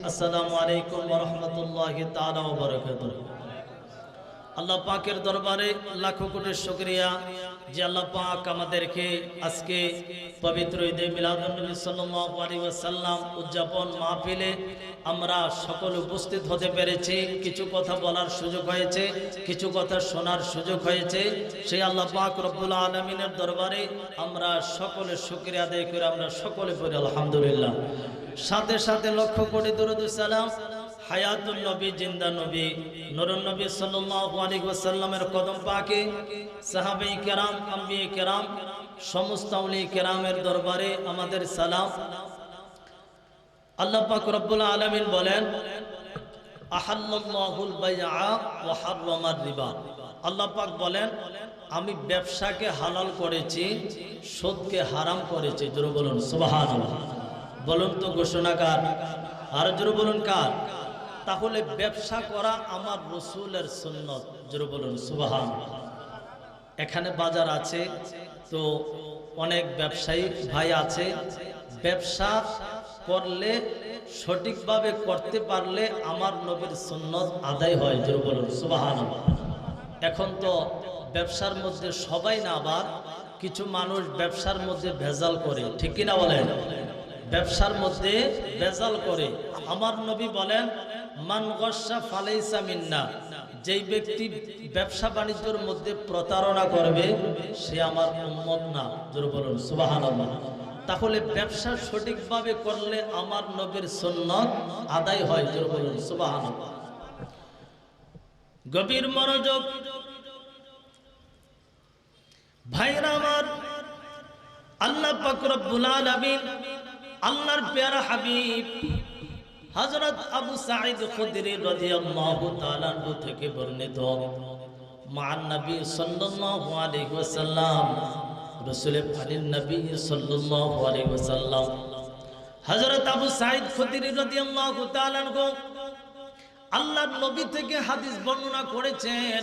আসসালামু আলাইকুম রহমতুল্লাহ তালা বরকাত আল্লাহ পাকের দরবারে লাখো কোটি শুকরিয়া যে আল্লাহ পাক আমাদেরকে আজকে পবিত্র ঈদে মিলাদুন্নবী সাল্লাল্লাহু আলাইহি ওয়াসাল্লাম উদযাপন মাহফিলে আমরা সকল উপস্থিত হতে পেরেছি। কিছু কথা বলার সুযোগ হয়েছে, কিছু কথা শোনার সুযোগ হয়েছে। সেই আল্লাহ পাক রব্বুল আলামিনের দরবারে আমরা সকলে শুকরিয়া আদায় করে আমরা সকলে পড়ি, আলহামদুলিল্লাহ। সাথে সাথে লক্ষ কোটি দরুদ সালাম হায়াতুল নবী, জিন্দা নবী, নুরুন নবী সাল্লাল্লাহু আলাইহি ওয়াসাল্লামের কদম পাকে সাহাবাই কেরাম, আম্বিয়ে কেরাম, সমস্ত আউলি কেরামের দরবারে আমাদের সালাম। আল্লাহ পাক রব্বুল আলামিন বলেন, আহাল্লাল্লাহুল বাইআ ওয়া হাররামার রিবা। আল্লাহ পাক বলেন, আমি ব্যবসাকে হালাল করেছি, সুদকে হারাম করেছি। জোরে বলুন, সুবহানাল্লাহ। বলুন তো ঘোষণাকার আর জোরে বলুন কার? তাহলে ব্যবসা করা আমার রসুলের সুন্নত। জোরে বলুন, সুবাহান। এখানে বাজার আছে, তো অনেক ব্যবসায়ী ভাই আছে। ব্যবসা করলে, সঠিকভাবে করতে পারলে আমার নবীর সুন্নত আদায় হয়, জোরে বলুন, সুবাহান। এখন তো ব্যবসার মধ্যে সবাই না, আবার কিছু মানুষ ব্যবসার মধ্যে ভেজাল করে, ঠিক কিনা বলেন? ব্যবসার মধ্যে ভেজাল করে। আমার নবী বলেন মান গসা ফালাইসা মিন্না, যেই ব্যক্তি ব্যবসা বাণিজ্যের মধ্যে প্রতারণা করবে, সে আমার উম্মত না। জোর সুবহানাল্লাহ। তাহলে ব্যবসা সঠিকভাবে করলে আমার নবীর সুন্নত আদায় হয়, জোর সুবহানাল্লাহ। গভীর মনোযোগ। ভাইরা আমার, আল্লাহ পাক রব্বুল আলামিন, আল্লাহর পেয়ারা হাবিব হযরত আবু সাঈদ খুদরি রাদিয়াল্লাহু তাআলা থেকে বর্ণিত মান নবী সাল্লাল্লাহু আলাইহি ওয়াসাল্লাম রাসূল পাকের নবী সাল্লাল্লাহু আলাইহি ওয়াসাল্লাম। হযরত আবু সাঈদ খুদরি রাদিয়াল্লাহু তাআলা আল্লাহর নবী থেকে হাদিস বর্ণনা করেছেন।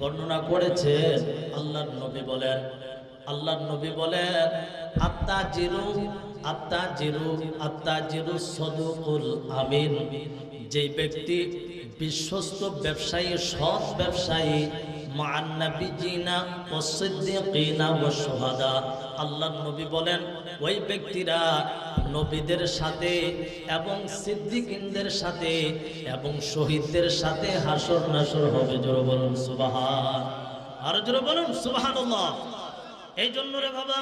বর্ণনা করেছেন আল্লাহর নবী বলেন, আল্লাহর নবী বলেন আত্মা জিরু আত্মা জিরু আত্মা জিরু সদুকুল আমিন। যেই ব্যক্তি বিশ্বস্ত ব্যবসায়ী, সৎ ব্যবসায়ী মান্নাবিজিনা ও ও সোহাদা আল্লাহর নবী বলেন, ওই ব্যক্তিরা নবীদের সাথে এবং সিদ্দিকিনদের সাথে এবং শহীদদের সাথে হাসর নাসর হবে। জোরে বলুন সুবাহান, আর জোরে বলুন সুবাহানুল্লাহ। এই জন্য রে বাবা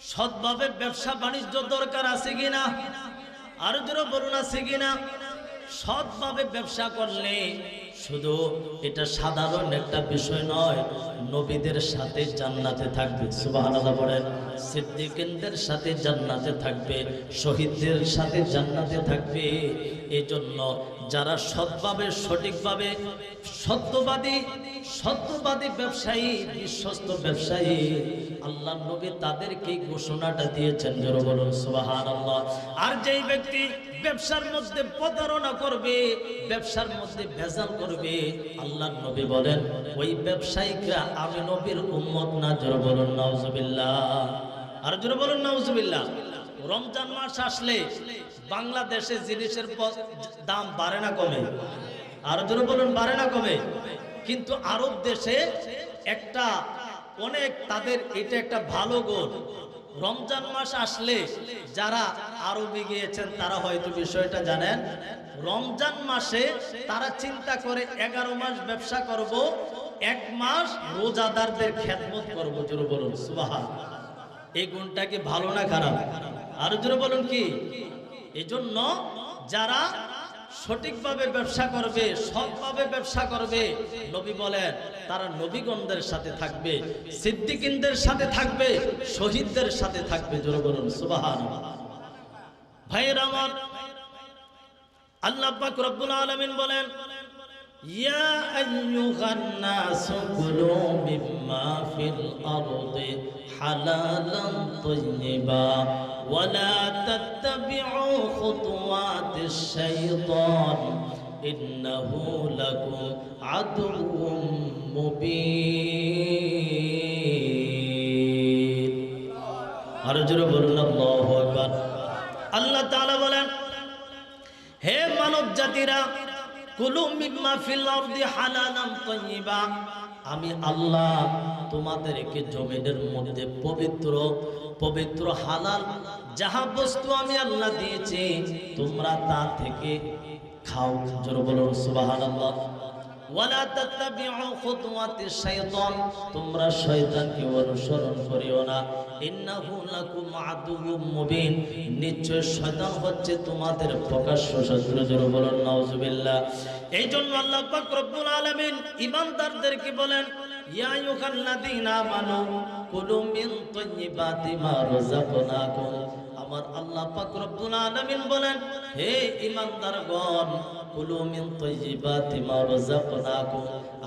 সৎভাবে ব্যবসা বাণিজ্য দরকার আছে কিনা? আর জোরে বলুন, আছে কিনা? সৎভাবে ব্যবসা করলে শুধু এটা সাধারণ একটা বিষয় নয়, নবীদের সাথে জান্নাতে থাকবে। সুবহানাল্লাহ বলেন, সিদ্দিকিনদের সাথে জান্নাতে থাকবে, শহীদদের সাথে জান্নাতে থাকবে। এই জন্য যারা সৎভাবে, সঠিকভাবে, সত্যবাদী সত্যবাদী ব্যবসায়ী, বিশ্বস্ত ব্যবসায়ী, আল্লাহ নবী তাদেরকে ঘোষণাটা দিয়েছেন, জোরে বলুন, সুবহানাল্লাহ। আর যেই ব্যক্তি ব্যবসার মধ্যে প্রতারণা করবে, ব্যবসার মধ্যে ভেজাল করবে, আল্লাহ নবী বলেন, ওই ব্যবসায়িকরা আমি নবীর উম্মত না, জোরে বলুন, নাউজুবিল্লাহ। আর জোরে বলুন, নাউজুবিল্লাহ। রমজান মাস আসলে বাংলাদেশে জিনিসের দাম বাড়ে না কমে। আরও জোরে বলুন, বাড়ে না কমে? কিন্তু আরব দেশে একটা অনেক তাদের এটা একটা ভালো গুণ। রমজান মাস আসলে যারা আরবে গিয়েছেন, তারা হয়তো বিষয়টা জানেন। রমজান মাসে তারা চিন্তা করে, এগারো মাস ব্যবসা করব, এক মাস রোজাদারদের খেদমত করব, জোরে বলুন সুবাহা এই গুণটা কি ভালো না খারাপ? আরও জোরে বলুন কি? এজন্য যারা সঠিকভাবে ব্যবসা করবে, সৎভাবে ব্যবসা করবে, নবী বলেন, তারা নবীগণদের সাথে থাকবে, সিদ্দিকিনদের সাথে থাকবে, শহীদদের সাথে থাকবে। জোরে বলুন সুবাহান ভাইয়ের আমার, আল্লাহ পাক রব্বুল আলামিন বলেন, ইয়া আইয়ুহান নাসু কুলু মিম্মা ফিল আরদি হালালান তাইয়্যিবা ওয়ালা তাত্তাবিউ খুতুওয়াতিশ শাইতান, ইন্নাহু লাকুম আদুউম মুবিন। আর জোরে বলুন, আল্লাহু আকবার। আল্লাহ তাআলা বলেন, হে মানব জাতিরা কুলু মিম্মা ফিল আরদি হালালাম তাইয়্যিবা আমি আল্লাহ তোমাদেরকে জমিনের মধ্যে পবিত্র পবিত্র হালাল যাহা বস্তু আমি আল্লাহ দিয়েছি, তোমরা তা থেকে খাও। জোর বলো সুবহানাল্লাহ। ওয়ালা নিশ্চয় শয়তান হচ্ছে তোমাদের প্রকাশ্য শত্রু। জোর বলুন, নাউজুবিল্লাহ। এই জন্য আল্লাহ রব্বুল আলামিন ঈমানদারদেরকে বলেন আমার আল্লাহ পাক আলামিন বলেন, হে ঈমানদারগণ, কুলু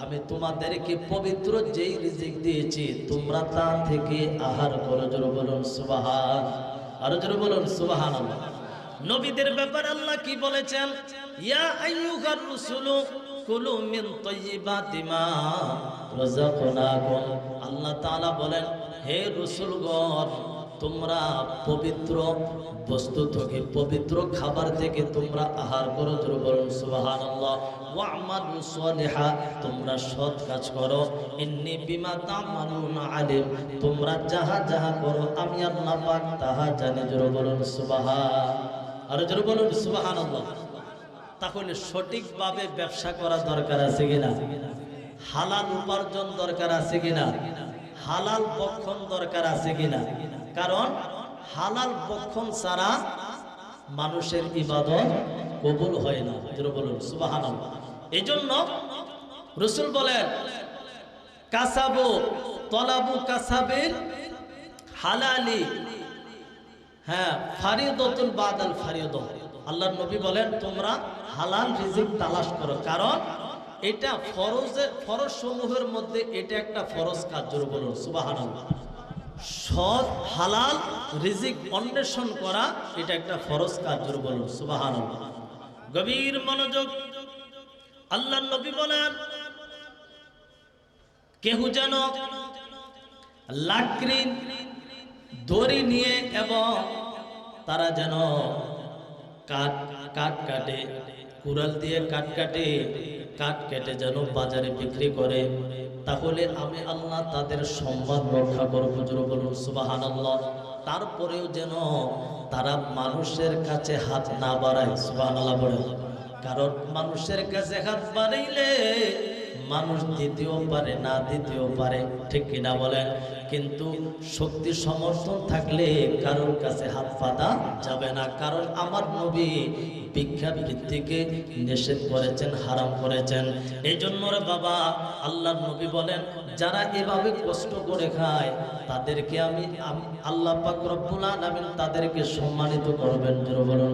আমি তোমাদেরকে পবিত্র যেই রিজিক দিয়েছি, তোমরা তা থেকে আহার করো। জোরে বলুন সুবহান, আর জোরে বলুন সুবহানাল্লাহ। নবীদের ব্যাপারে আল্লাহ কি বলেছেন? ইয়া আইয়ুহার রুসুলু কুলু মিন তাইয়্যিবাতি মা রাযাকনাকুম। আল্লাহ তাআলা বলেন, হে রসুলগণ, তোমরা পবিত্র বস্তু থেকে পবিত্র খাবার থেকে তোমরা আহার করো বলুন, সুবহানাল্লাহ। ওয়া আমালু সালিহা, তোমরা সৎ কাজ করো। ইন্নী বিমা তামালুনা আলিম, তোমরা যাহা যাহা করো, আমি আল্লাহ পাক তাহা জানি জোরে বলুন আর জোরে বলুন সঠিকভাবে ব্যবসা করা দরকার আছে কিনা? হালাল উপার্জন দরকার আছে কিনা? হালাল বক্ষণ দরকার আছে কিনা? কারণ হালাল বক্ষণ ছাড়া মানুষের ইবাদত কবুল হয় না। যেটা বলুন সুবাহান এই জন্য রসুল বলেন, কাসাবু, তলাবু কাসাবের হালালি হ্যাঁ ফারিদতুল বাদাল ফারিদ আল্লাহর নবী বলেন, তোমরা হালাল রিজিক তালাশ করো। কারণ এটা ফরজের ফরজ সমূহের মধ্যে এটা একটা ফরজ কাজ, জোর বলুন হালাল রিজিক অন্বেষণ করা এটা একটা ফরজ কাজ, জোর বলুন গভীর মনোযোগ, আল্লাহর নবী বলেন, কেহু যেন লাকড়ি দড়ি নিয়ে এবং তারা যেন কাঠ কাঠ কাটে। কুড়াল দিয়ে কাঠ কাটে, কাঠ কেটে যেন বাজারে বিক্রি করে। তাহলে আমি আল্লাহ তাদের সম্মান রক্ষা করব বলুন সুবাহান আল্লাহ তারপরেও যেন তারা মানুষের কাছে হাত না বাড়ায় সুবাহান আল্লাহ বলে কারণ মানুষের কাছে হাত বাড়াইলে মানুষ দিতেও পারে না দিতেও পারে, ঠিক কিনা বলেন? কিন্তু শক্তি সমর্থন থাকলে কারোর কাছে হাত পাতা যাবে না। কারণ আমার নবী ভিক্ষা ভিত্তিকে নিষেধ করেছেন, হারাম করেছেন। এই জন্য বাবা আল্লাহ নবী বলেন, যারা এভাবে কষ্ট করে খায়, তাদেরকে আমি আল্লাহ পাক তাদেরকে সম্মানিত করবেন। জোরে বলুন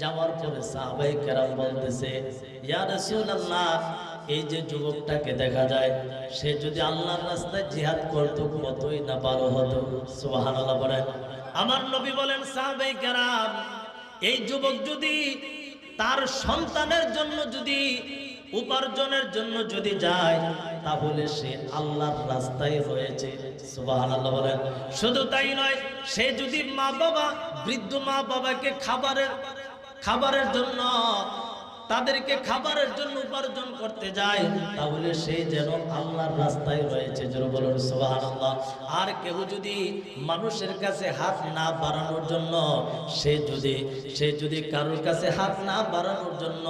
যাওয়ার পরে সাহাবাই কেরাম বলতেছে এই যে যুবকটাকে দেখা যায়, সে যদি আল্লাহর রাস্তায় জিহাদ করত, কতই না ভালো হতো? সুবহানাল্লাহ বলেন। আমার নবী বলেন সাহাবাই কেরাম, এই যুবক যদি তার সন্তানের জন্য যদি, উপার্জনের জন্য যদি যায়, তাহলে সে আল্লাহর রাস্তায় রয়েছে। বলেন। শুধু তাই নয়, সে যদি মা বাবা বৃদ্ধ মা বাবাকে খাবারের খাবারের জন্য, তাদেরকে খাবারের জন্য উপার্জন করতে যায়, তাহলে সে যেন আল্লাহর রাস্তায় রয়েছে। যেন বলুন, সুবহানাল্লাহ। আর কেউ যদি মানুষের কাছে হাত না বাড়ানোর জন্য, সে যদি সে যদি কারোর কাছে হাত না বাড়ানোর জন্য,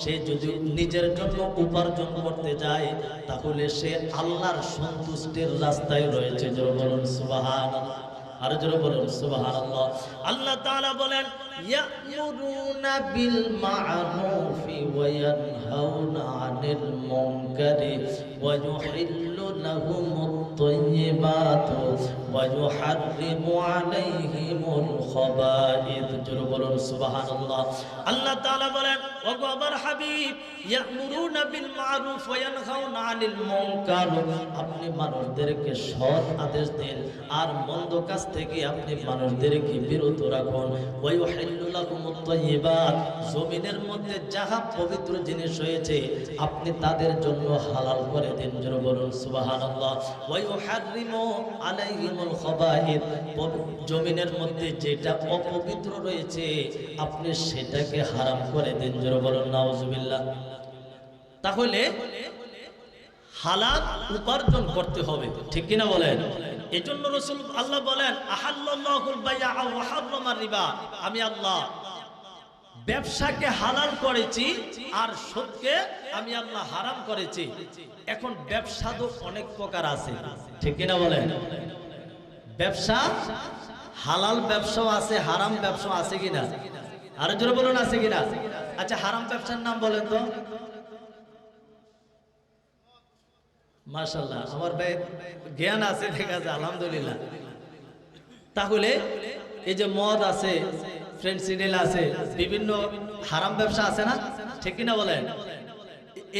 সে যদি নিজের জন্য উপার্জন করতে যায়, তাহলে সে আল্লাহর সন্তুষ্টির রাস্তায় রয়েছে। যেন বলুন, সুবহানাল্লাহ। আরো বলেন সুবহানাল্লাহ আল্লাহ তাআলা বলেন ইয়ামুরুনা বিল মা'রুফি ওয়া ইয়ানহাউনা আনিল المنكر ويحل لهم الطيبات ويحرم عليهم الخبائث জোরে বলুন সুবহানাল্লাহ আল্লাহ তাআলা বলেন ওগো আমার হাবিব ইয়ামুরুনা বিল মারুফ ওয়া ইয়ানহাউনা আনিল মুনকার আপনি মানুষদেরকে সৎ আদেশ দেন আর মন্দ কাজ থেকে আপনি মানুষদেরকে বিরত রাখুন ওয়া ইউহিল্লু লাকুমুত তাইয়্যিবাত জমিনের মধ্যে যাহা পবিত্র জিনিস হয়েছে আপনি তাদের জন্য হালাল করে দিন। জোরে বলুন, সুবহানাল্লাহ। ওয়া আলাইহিমুল খাবাইথ জমিনের মধ্যে যেটা অপবিত্র রয়েছে, আপনি সেটাকে হারাম করে দিন। জোরে বলুন, নাউজুবিল্লাহ। তাহলে হালাল উপার্জন করতে হবে, ঠিক কিনা বলেন? এই জন্য রসুল আল্লাহ বলেন আহাল্লাহুল বাইয়া ওয়া হাররামার রিবা। আমি আল্লাহ ব্যবসাকে হালাল করেছি আর সুদকে আমি আল্লাহ হারাম করেছি। এখন ব্যবসা তো অনেক প্রকার আছে। ঠিক কিনা বলেন? ব্যবসা, হালাল ব্যবসাও আছে, হারাম ব্যবসা আছে কিনা? আরও জোরে বলুন, আছে কিনা? আচ্ছা হারাম ব্যবসার নাম বলেন তো। মাশাল্লাহ আমার ভাই জ্ঞান আছে, ঠিক আছে, আলহামদুলিল্লাহ। তাহলে এই যে মদ আছে ফ্রেন্ডসিডেল আছে, বিভিন্ন হারাম ব্যবসা আছে না? ঠিক কিনা বলেন?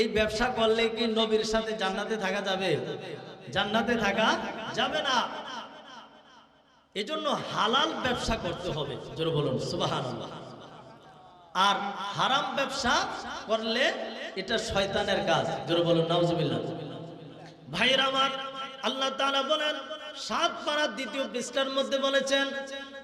এই ব্যবসা করলে কি নবীর সাথে জান্নাতে থাকা যাবে? জান্নাতে থাকা যাবে না। এজন্য হালাল ব্যবসা করতে হবে, জোরে বলুন, সুবহানাল্লাহ। আর হারাম ব্যবসা করলে এটা শয়তানের কাজ, জোরে বলুন, নাউজুবিল্লাহ। ভাইরা আমার, আল্লাহ তাআলা বলেন, সাত পারার দ্বিতীয় পৃষ্ঠার মধ্যে বলেছেন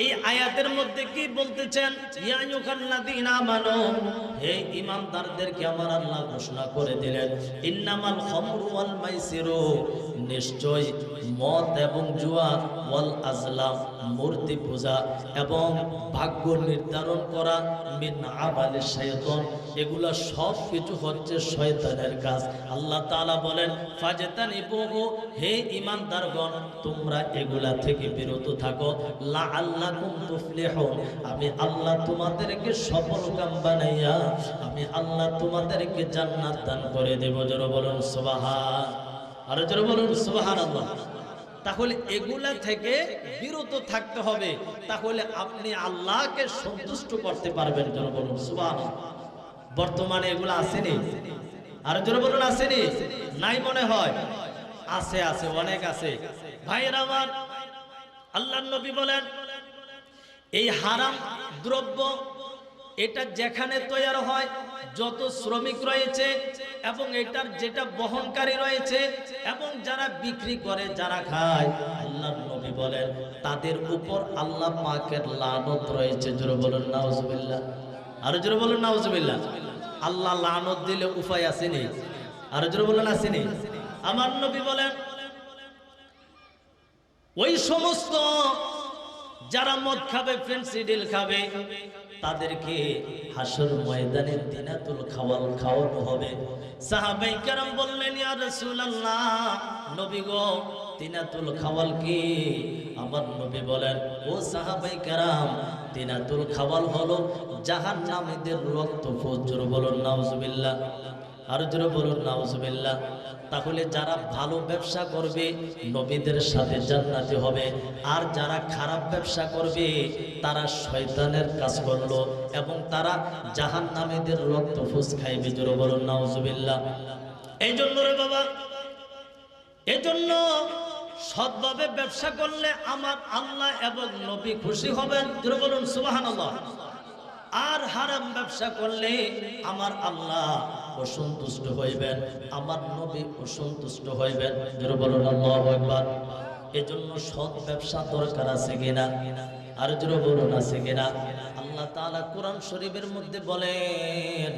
এই আয়াতের মধ্যে কি বলতেছেন? আল্লাহ ঘোষণা করে দিলেন এবং ভাগ্য নির্ধারণ করা, মিন এগুলা সব কিছু হচ্ছে শয়তানের কাজ। আল্লাহ তাআলা বলেন, ফাজতানিবুহু, হে ঈমানদারগণ, তোমরা এগুলা থেকে বিরত থাকো। আমি আল্লাহ তোমাদেরকে সফল কাম বানাইয়া আমি আল্লাহ তোমাদেরকে জান্নাত দান করে দেব। জোরে বলুন সুবহান। আর জোরে বলুন সুবহানাল্লাহ। তাহলে এগুলা থেকে বিরত থাকতে হবে। তাহলে আপনি আল্লাহকে সন্তুষ্ট করতে পারবেন। জোরে বলুন সুবহানাল্লাহ। বর্তমানে এগুলো আসেনি? আর জোরে বলুন আসেনি? নাই মনে হয়? আছে আছে, অনেক আছে। ভাইয়ের আমার আল্লাহ নবী বলেন এই হারাম দ্রব্য এটা যেখানে তৈরি হয়, যত শ্রমিক রয়েছে এবং এটার যেটা বহনকারী রয়েছে এবং যারা বিক্রি করে, যারা খায়, আল্লাহ নবী বলেন, তাদের উপর আল্লাহ পাকের লানত রয়েছে। জোরে বলুন, নাউজুবিল্লাহ। আরও জোরে বলুন, নাউজুবিল্লাহ। আল্লাহ লানত দিলে উপায় আসেনি। আরও জোরে বলুন, আসেনি। আমার নবী বলেন, ওই সমস্ত যারা মদ খাবে ফেন্সিডিল খাবে, তাদেরকে হাসর ময়দানে দিনাতুল খাওয়াল খাওয়ানো হবে। সাহাবাই কেরাম বললেন, ইয়া নবী গো তিনাতুল খাওয়াল কি? আমার নবী বলেন, ও সাহাবাই কেরাম তিনাতুল খাওয়াল হলো জাহান্নামীদের রক্ত ফজর বলুন নাউজুবিল্লাহ। আর জোরে বলুন, নাউজুবিল্লাহ। তাহলে যারা ভালো ব্যবসা করবে, নবীদের সাথে জান্নাতে হবে। আর যারা খারাপ ব্যবসা করবে, তারা শয়তানের কাজ করল এবং তারা জাহান্নামীদের রক্ত ফুস খাইবে, জোরে বলুন, নাউজুবিল্লাহ। এই জন্য রে বাবা এই জন্য সৎভাবে ব্যবসা করলে আমার আল্লাহ এবং নবী খুশি হবেন, জোরে বলুন, সুবহানাল্লাহ। আর হারাম ব্যবসা করলে আমার আল্লাহ অসন্তুষ্ট হইবেন, আমার নবী অসন্তুষ্ট হইবেন। বলুন এজন্য সৎ ব্যবসা দরকার আছে কিনা? আর জোরে বলুন, আছে কিনা? আল্লাহ তাআলা কোরআন শরীফের মধ্যে বলেন,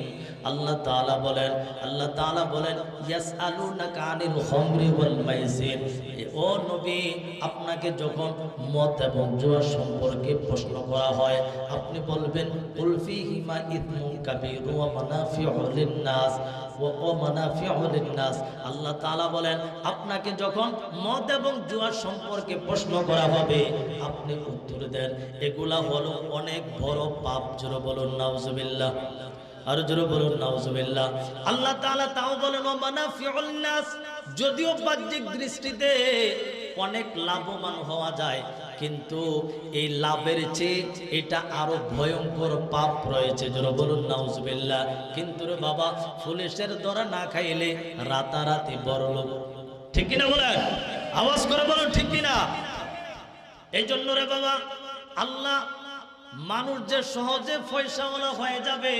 আল্লাহ তাআলা বলেন, আল্লাহ তাআলা বলেন, ইয়াসআলুনাকা আনিল খামরি ওয়াল মাইসির। ও নবী, আপনাকে যখন মদ এবং জুয়া সম্পর্কে প্রশ্ন করা হয়, আপনি বলবেন, কুল ফীহিমা ইসমুন কাবীর ওয়া মানাফিউ লিন-নাস ওয়া মানাফিউ লিন-নাস। আল্লাহ তাআলা বলেন, আপনাকে যখন মদ এবং জুয়া সম্পর্কে প্রশ্ন করা হবে, আপনি উত্তর দেন, এগুলা হলো অনেক বড় পাপ, জোরে বলুন, নাউজুবিল্লাহ। আর জোরে বলুন, নাউজুবিল্লাহ। আল্লাহ তাআলা তাও বলেন ও মানাফিউল নাস। যদিও বাহ্যিক দৃষ্টিতে অনেক লাভবান হওয়া যায়, কিন্তু এই লাভের চেয়ে এটা আরও ভয়ঙ্কর পাপ রয়েছে, জোরে বলুন, নাউজুবিল্লাহ। কিন্তু রে বাবা, পুলিশের দ্বারা না খাইলে রাতারাতি বড় লোক। ঠিক কিনা বলেন? আওয়াজ করে বলুন, ঠিক কিনা? এই জন্য রে বাবা, আল্লাহ মানুষ যে সহজে পয়সাওয়ালা হয়ে যাবে,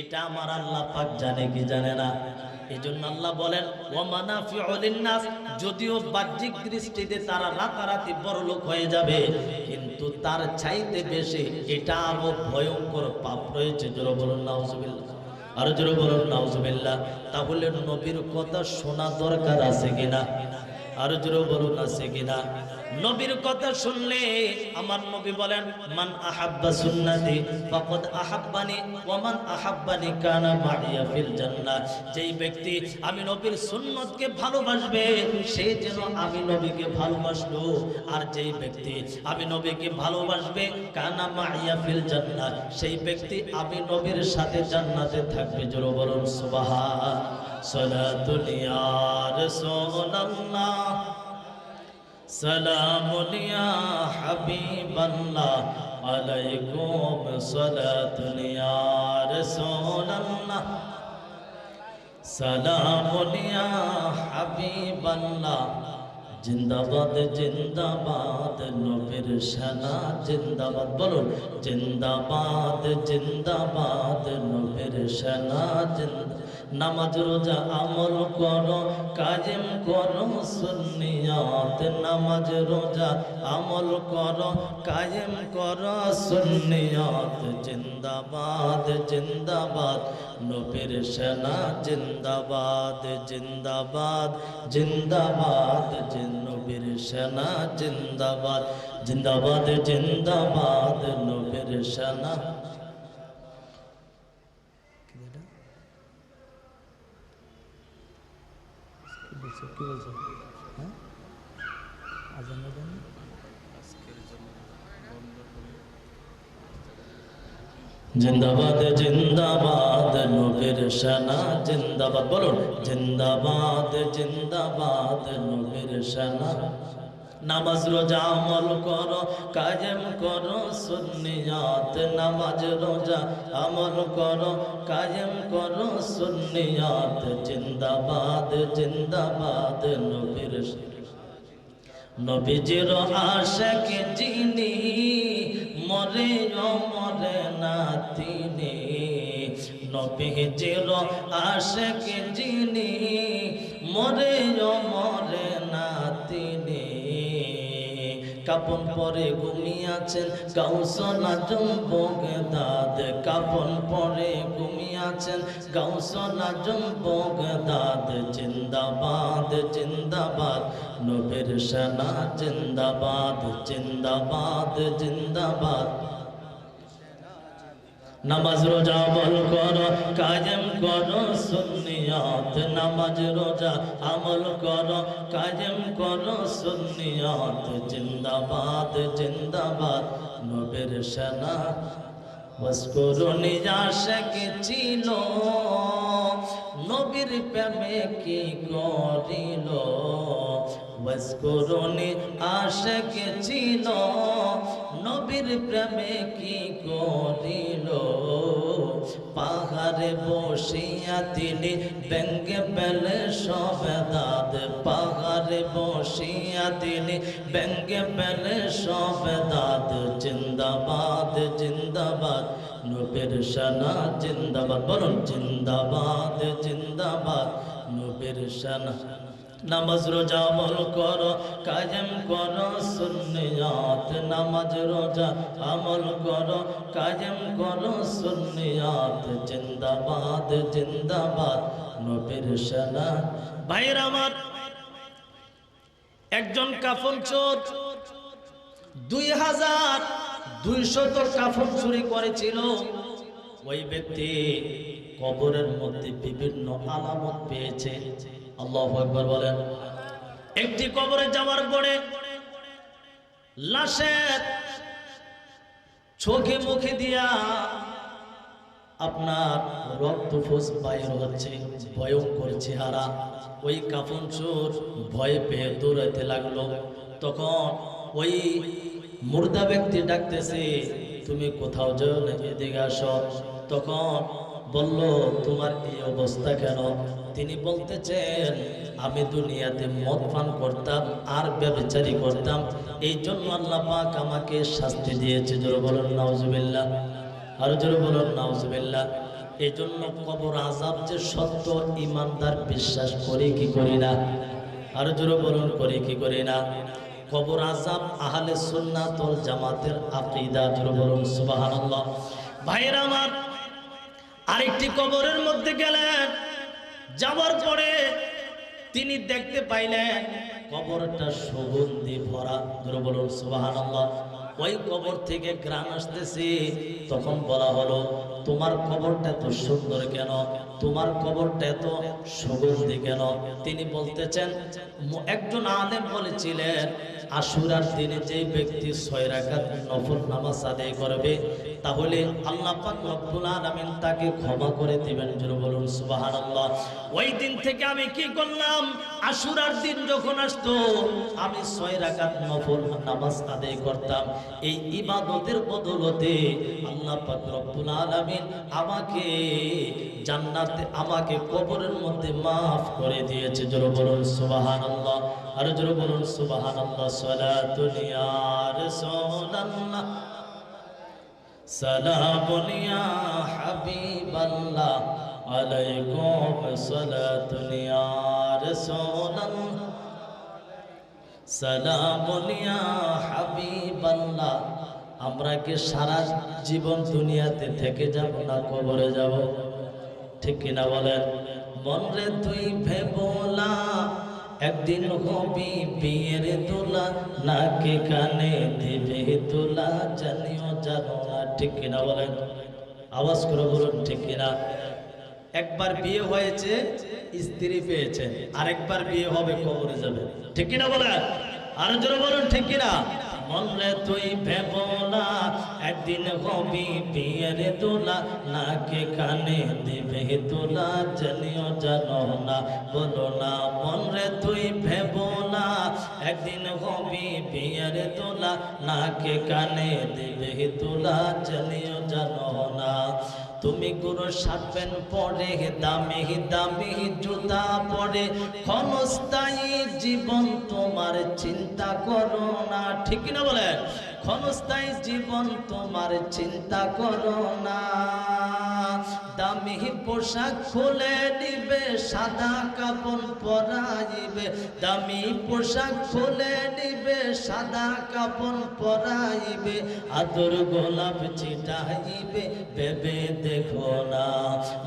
এটা আমার আল্লাহ পাক জানে কি জানে না। এই জন্য আল্লাহ বলেন নাস যদিও বাহ্যিক দৃষ্টিতে তারা রাতারাতি বড় লোক হয়ে যাবে, কিন্তু তার চাইতে বেশি এটা আরও ভয়ঙ্কর পাপ রয়েছে। জোর বলুন, নাউজুবিল্লাহ। আর জোর বলুন, নাউজুবিল্লাহ। তাহলে নবীর কথা শোনা দরকার আছে কিনা? আর জোরে বলুন, আছে কিনা? নবীর কথা শুনলে আমার নবী বলেন, মান আহাব্বা সুন্নতি ফাকাদ আহাব্বানি ওয়া মান আহাব্বানি কানা মাইয়া ফিল জান্নাহ। যেই ব্যক্তি আমি নবীর সুন্নতকে ভালোবাসবে, সে যেন আমি নবীকে ভালোবাসলো। আর যেই ব্যক্তি আমি নবীকে ভালোবাসবে, কানা মাইয়া ফিল জান্নাহ। সেই ব্যক্তি আমি নবীর সাথে জান্নাতে থাকবে। জোরে বলুন, সুবহান। সালাতুল ইয়া রাসূলুল্লাহ। সালামুন ইয়া হাবিবাল্লাহ, আলাইকুম সালাতুন ইয়া রাসূলুল্লাহ। সালামুন ইয়া হাবিবাল্লাহ, জিন্দাবাদ জিন্দাবাদ, নবীর সেনা, জিন্দাবাদ, বলুন, জিন্দাবাদ জিন্দাবাদ, নবীর সেনা, জিন্দাবাদ। নামাজ রোজা আমল করো কাজেম করো সুন্নিয়াত। নামাজ রোজা আমল করো কাজেম করো সুন্নিয়াত। জিন্দাবাদ জিন্দাবাদ, নবীর সেনা জিন্দাবাদ জিন্দাবাদ জিন্দাবাদ নবীর সেনা জিন্দাবাদ জিন্দাবাদ জিন্দাবাদ, নবীর সেনা বলছো? কি বলছো হ্যাঁ আজানের জন্য জিন্দাবাদ জিন্দাবাদ নবীর শানা জিন্দাবাদ। বলুন জিন্দাবাদ জিন্দাবাদ নবীর শানা। নামাজ রোজা আমল করো কাজেম করো, সুন্নিয়াত নামাজ রোজা আমল করো কাজেম করো, সুন্নিয়াত জিন্দাবাদ জিন্দাবাদ নবীর নবীজির আশাক যিনি মরে মরে না তিনি। নবীজির আশাক যিনি মরে মরে না তিনি। কাপন পরে ঘুমিয়াছেন গাউসনা জম্বগে দাদ কাপন পরে ঘুমিয়াছেন গাউসনা জম্বগে দাদ জিন্দাবাদ জিন্দাবাদ, নবীর সেনা, জিন্দাবাদ জিন্দাবাদ জিন্দাবাদ। নামাজ রোজা আমল করো কাজম করো, সুন্নিয়াত। নামাজ রোজা আমল করো কাজম করো, সুন্নিয়াত। জিন্দাবাদ জিন্দাবাদ, নবীর শানা বস্করুনি আশাকে ছিল? নবীর প্রেমে কি করিল? বস্করুনি আশাকে ছিল? নবীর প্রেমে কি করিল? পাহাড়ে বসিয়া তিনি ব্যঙ্গে পেলে সব দাদ পাহাড়ে বসিয়া তিনি ব্যঙ্গে পেলে সব দাদ জিন্দাবাদ জিন্দাবাদ, নবীর শানা জিন্দাবাদ। বলুন, জিন্দাবাদ জিন্দাবাদ, নবীর শানা। নামাজ রোজা আমল করো, কায়েম করো, সুন্নিয়াত নামাজ রোজা আমল করো, কায়েম করো, সুন্নিয়াত জিন্দাবাদ জিন্দাবাদ, নবীর সেনা ভাইরা আমার, একজন কাফন চোর দুই হাজার দুইশত কাফন চুরি করেছিল। ওই ব্যক্তি কবরের মধ্যে বিভিন্ন আলামত পেয়েছে। আল্লাহ একবার বলেন। একটি কবরে যাওয়ার পরে লাশের চোখে মুখে দিয়া আপনার রক্ত ফোস বাইর হচ্ছে, ভয়ঙ্কর চেহারা। ওই কাফন চোর ভয় পেয়ে দৌড়াতে লাগল। তখন ওই মুর্দা ব্যক্তি ডাকতেছে, তুমি কোথাও যাও না, এদিকে আসো। তখন বলল, তোমার এই অবস্থা কেন? তিনি বলতেছেন, আমি দুনিয়াতে মদ পান করতাম, আর ব্যবচারি করতাম। এই জন্য আল্লাহ পাক আমাকে শাস্তি দিয়েছে। জোর বলুন, নাউজুবিল্লাহ। আর জোরে বলুন, নাউজুবিল্লাহ। এই জন্য কবর আজাব যে সত্য, ইমানদার বিশ্বাস করে কি করি না? আর জোরে বলুন, করি কি করি না? কবর আজাব আহলে সুন্নাত ওয়াল জামাতের আকীদা, জোরে বলুন, সুবহানাল্লাহ। ভাইরা আমার আরেকটি কবরের মধ্যে গেলেন। যাওয়ার পরে তিনি দেখতে পাইলেন কবরটা সুগন্ধি ভরা। জোরে বলুন, সুবহানাল্লাহ। ওই কবর থেকে গ্রাম আসতেছে। তখন বলা হলো, তোমার কবরটা এত সুন্দর কেন? তোমার কবরটা এত সুগন্ধি কেন? তিনি বলতেছেন, একজন আলেম বলেছিলেন আশুরার দিনে যে ব্যক্তি ছয় রাকাত নফল নামাজ আদায় করবে, তাহলে আল্লাহ পাক রব্বুল আলামিন তাকে ক্ষমা করে দিবেন। জোরে বলুন, সুবহানাল্লাহ। ওই দিন থেকে আমি কি করলাম? আশুরার দিন যখন আসতো, আমি ছয় রাকাত নফল নামাজ আদায় করতাম। এই ইবাদতের বদলতে আল্লাহ পাক রব্বুল আলামিন আমাকে জান্নাতে, আমাকে কবরের মধ্যে মাফ করে দিয়েছে। জোরে বলুন, সুবহানাল্লাহ। আর জোরে বলুন, সুবহানাল্লাহ সালাতুন ইয়া রাসূলুল্লাহ। সালামুন ইয়া হাবিবাল্লাহ। আলাইকুম সালাতুন ইয়া রাসূলুল্লাহ। সালামুন ইয়া হাবিবাল্লাহ। আমরা কি সারা জীবন দুনিয়াতে থেকে যাব না কবরে যাব? ঠিক কিনা বলেন? মন রে তুই ভেবোলা একদিন হবি বিয়ের তোলা নাকে কানে দেবে তোলা জানিও জানো না, ঠিক কিনা বলেন? আওয়াজ করে বলুন, ঠিক কিনা? একবার বিয়ে হয়েছে, স্ত্রী পেয়েছে, আরেকবার বিয়ে হবে, কবরে যাবে, ঠিক কিনা বলেন? আর জোরে বলুন, ঠিক কিনা? মনরে তুই ভেব না, একদিন হবি বিয়ের তোলা নাকে কানে দেবে তোলা জানিও জানো না, বলো না মনরে তুই ভেব না, একদিন হবি বিয়ের তোলা নাকে কানে দিবে তোলা জানিও জানো না। তুমি গুরু সাপেন পরে, দামি দামি জুতা পরে। ক্ষণস্থায়ী জীবন তোমার চিন্তা করো না। ঠিক না বলেন? ক্ষণস্থায়ী জীবন তোমার চিন্তা করো না। দামি পোশাক খুলে নিবে, সাদা কাপড় পরাইবে। দামি পোশাক খুলে নিবে, সাদা কাপড় পরাইবে। আদর গোলাপ চিটাইবে ভেবে দেখো না।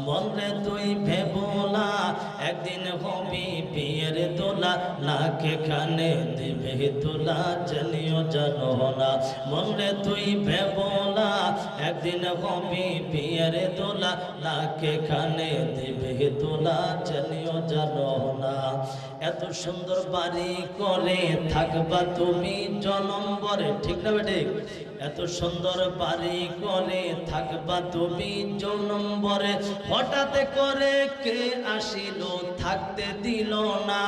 মনে তুই ভেবো না, একদিন হবি বিয়ের দোলা। নাকে কানে দিবে তোলা জানিও জানো না। মনে তুই ভেবো না, একদিন হবি বিয়ের দোলা। নাকে কানে দিবে তোলা জানিও জানো না। এত সুন্দর বাড়ি করে থাকবা তুমি জনম্বরে ঠিক না বেটে এত সুন্দর বাড়ি করে থাকবা তুমি জনম্বরে হঠাৎ করে কে আসিল, থাকতে দিল না।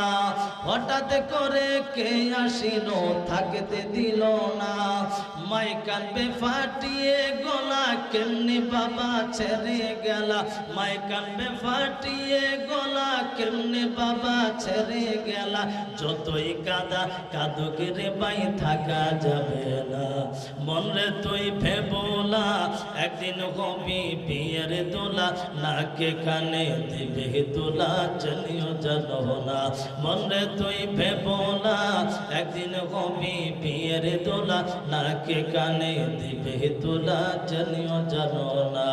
হঠাৎ করে কে আসিল, থাকতে দিল না। মাই কানবে ফাটিয়ে গলা, কেমনি বাবা ছেড়ে গেলা। মাই কানবে ফাটিয়ে গলা, কেমনি বাবা ছেড়ে গেলা। যতই কাদা, কাদুক বাই থাকা যাবে না। রে তুই ভেবোলা একদিন হবি বিয়ের দোলা, নাকে কানে দিবে দোলা জানিও জানো না মন রে তুই ভেব না একদিন হবি বিয়ের দোলা, নাকে কানে দিবে তোলা জানিও জানো না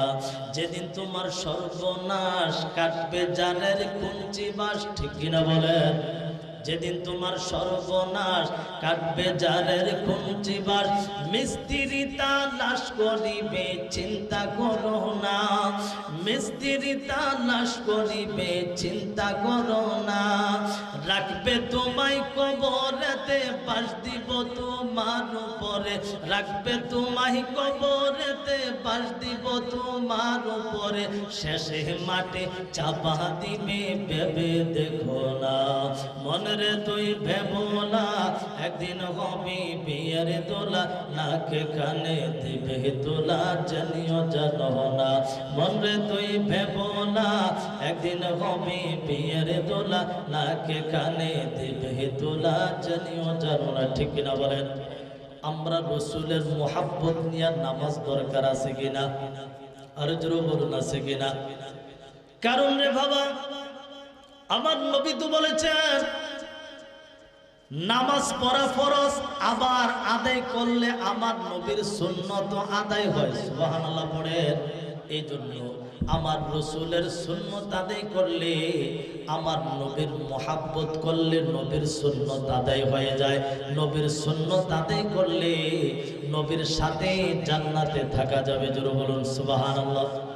যেদিন তোমার সর্বনাশ কাটবে জানের কুঞ্চি বাস ঠিক কিনা বলেন? যেদিন তোমার সর্বনাশ কাটবে জারের কুঞ্চি বাস মিস্ত্রি তালাশ করিবে, চিন্তা করো না। মিস্ত্রি তালাশ করিবে, চিন্তা করো না। রাখবে তোমায় কবরেতে, বাস দিব তোমার উপরে। রাখবে তোমায় কবরেতে, বাস দিব তোমার উপরে। শেষে মাটি চাপা দিবে, ভেবে দেখো না। মনের তুই ভেব না, একদিন হবি বিয়ের দোলা, নাকে কানে দিবে তোলা জানিও জানো না। মনরে তুই ভেব না, একদিন হবি বিয়ের দোলা, নাকে কানে দিবে তোলা জানিও জানো না। ঠিক কিনা বলেন? আমরা রসুলের মোহাব্বত নিয়ে নামাজ দরকার আছে কিনা? আর জোর বলুন, আছে কিনা? কারণ রে বাবা, আমার নবী তো বলেছেন নামাজ পড়া ফরজ, আবার আদায় করলে আমার নবীর সুন্নত আদায় হয়। সুবহানাল্লাহ পড়েন। এই জন্য আমার রসুলের সুন্নত আদায় করলে, আমার নবীর মহাব্বত করলে নবীর সুন্নত আদায় হয়ে যায়। নবীর সুন্নত আদায় করলে নবীর সাথে জান্নাতে থাকা যাবে। জোর বলুন, সুবহানাল্লাহ।